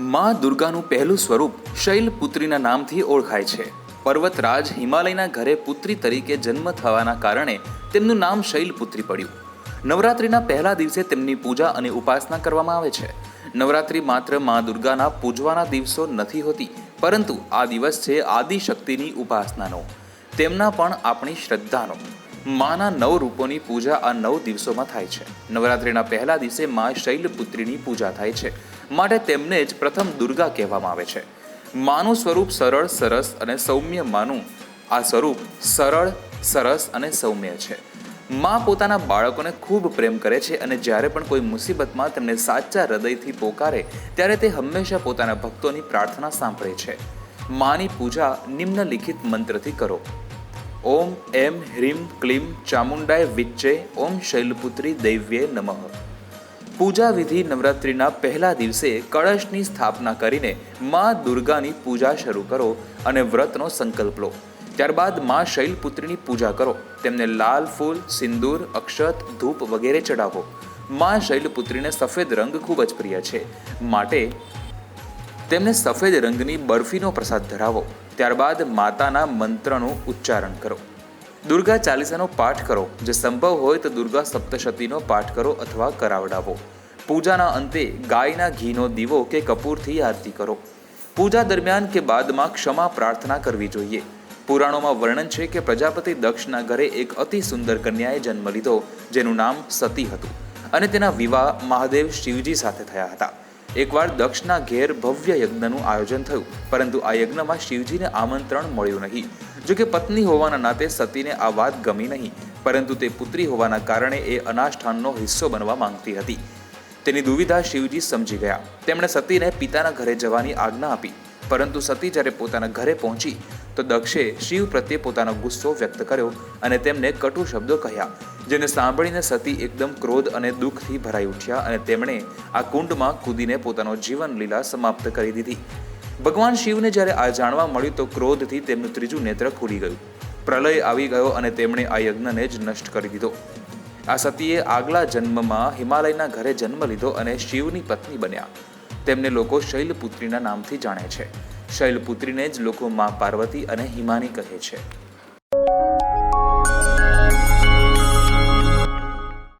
માં દુર્ગાનું પહેલું સ્વરૂપ શૈલપુત્રીના નામથી ઓળખાય છે. પર્વતરાજ હિમાલયના ઘરે પુત્રી તરીકે જન્મ થવાના કારણે તેમનું નામ શૈલપુત્રી પડ્યું. નવરાત્રિના પહેલા દિવસે તેમની પૂજા અને ઉપાસના કરવામાં આવે છે. નવરાત્રિ માત્ર મા દુર્ગાના પૂજવાના દિવસો નથી હોતી, પરંતુ આ દિવસ છે આદિશક્તિની ઉપાસનાનો. તેમના પણ આપણી શ્રદ્ધાનો. માના નવ રૂપોની પૂજા આ નવ દિવસોમાં થાય છે. નવરાત્રિના પહેલા દિવસે મા શૈલપુત્રીની પૂજા થાય છે. માટે તેમને જ પ્રથમ દુર્ગા કહેવામાં આવે છે. માનું સ્વરૂપ સરળ, સરસ અને સૌમ્ય માનું આ સ્વરૂપ સરળ, સરસ અને સૌમ્ય છે. મા પોતાના બાળકોને ખૂબ પ્રેમ કરે છે અને જ્યારે પણ કોઈ મુસીબતમાં તેમને સાચા હૃદયથી પોકારે, ત્યારે તે હંમેશા પોતાના ભક્તોની પ્રાર્થના સાંભળે છે. માની પૂજા નિમ્નલિખિત મંત્રથી કરો. ઓમ એમ હ્રીમ ક્લીમ ચામુંડાય વિચ્ચે ઓમ શૈલપુત્રી દૈવ્યે નમઃ. પૂજા વિધિ નવરાત્રિના પહેલા દિવસે કળશની સ્થાપના કરીને મા દુર્ગાની પૂજા શરૂ કરો અને વ્રતનો સંકલ્પ લો. ત્યારબાદ મા શૈલપુત્રીની પૂજા કરો. તેમને લાલ ફૂલ, સિંદૂર, અક્ષત, ધૂપ વગેરે ચડાવો મા શૈલપુત્રીને સફેદ રંગ ખૂબ જ પ્રિય છે. માટે તેમને સફેદ રંગની બરફીનો પ્રસાદ ધરાવો. ત્યારબાદ માતાના મંત્રનું ઉચ્ચારણ કરો. દુર્ગા ચાલીસાનો પાઠ કરો. જે સંભવ હોય તો દુર્ગા સપ્તશતીનો પાઠ કરો અથવા કરાવડાવો. પૂજાના અંતે ગાયના ઘીનો દીવો કે કપૂરથી આરતી કરો. પૂજા દરમિયાન કે બાદમાં ક્ષમા પ્રાર્થના કરવી જોઈએ. પુરાણોમાં વર્ણન છે કે પ્રજાપતિ દક્ષના ઘરે એક અતિ સુંદર કન્યાએ જન્મ લીધો, જેનું નામ સતી હતું. અને તેના વિવાહ મહાદેવ શિવજી સાથે થયા હતા. એકવાર દક્ષના ઘેર ભવ્ય યજ્ઞનું આયોજન થયું, પરંતુ આ યજ્ઞમાં શિવજીને આમંત્રણ મળ્યું નહીં. જો કે પત્ની હોવાના નાતે સતીને આ વાત ગમી નહીં, પરંતુ તે પુત્રી હોવાના કારણે એ અનાષ્ઠાનનો હિસ્સો બનવા માંગતી હતી. તેની દુવિધા શિવજી સમજી ગયા. તેમણે સતીને પિતાના ઘરે જવાની આજ્ઞા આપી. પરંતુ સતી જ્યારે પોતાના ઘરે પહોંચી, તો દક્ષે શિવ પ્રત્યે પોતાનો ગુસ્સો વ્યક્ત કર્યો અને તેમને કટુ શબ્દો કહ્યા, જેને સાંભળીને સતી એકદમ ક્રોધ અને દુઃખથી ભરાઈ ઉઠ્યા અને તેમણે આ કુંડમાં કૂદીને પોતાનો જીવન લીલા સમાપ્ત કરી દીધી. ભગવાન શિવને જ્યારે આ જાણવા મળ્યું, તો ક્રોધથી તેમનું ત્રીજું નેત્ર ખુલી ગયું. પ્રલય આવી ગયો અને તેમણે આ યજ્ઞને જ નષ્ટ કરી દીધો. આ સતીએ આગલા જન્મમાં હિમાલયના ઘરે જન્મ લીધો અને શિવની પત્ની બન્યા. તેમને લોકો શૈલપુત્રીના નામથી જાણે છે. શૈલપુત્રીને જ લોકો મા પાર્વતી અને હિમાની કહે છે.